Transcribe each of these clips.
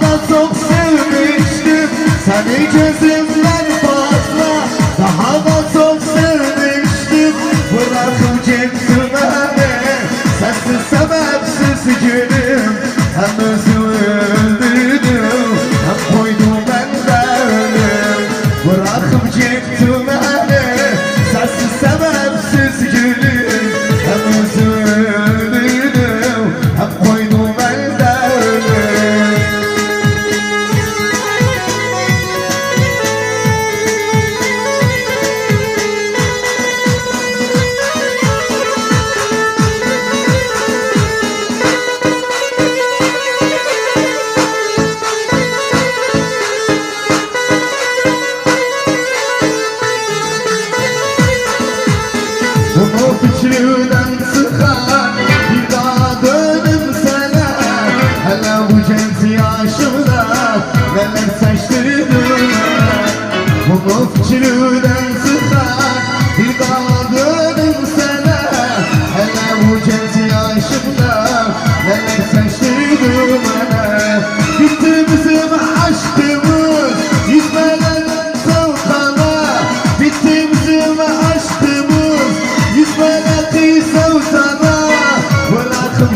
da çok sevmiştim. Seni gözümden fazla. Daha da çok sevmiştim. Bırakıp gittin beni. Sensiz sebepsiz gülüm Hem özümü öldürdüm. Hem koydum ben derdim Bırakıp gittin Bunu fikriden sıkan bir daha dönüm Hele bu genç yaşımda neler seçtirdim Bunu fikriden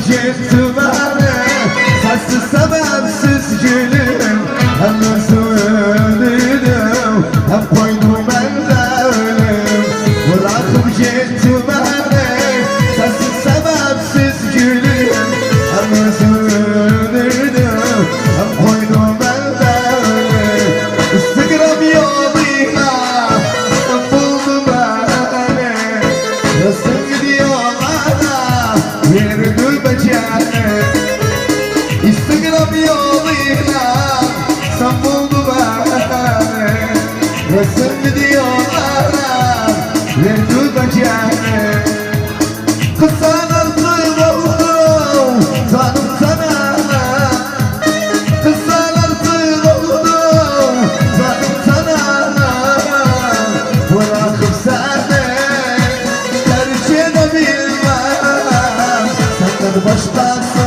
Gitti beni gülüm. Hem özümü öldürdüm Hem koydum Gülmeyeceğim Instagram yoluyla Sen buldu beni sana the bus stop.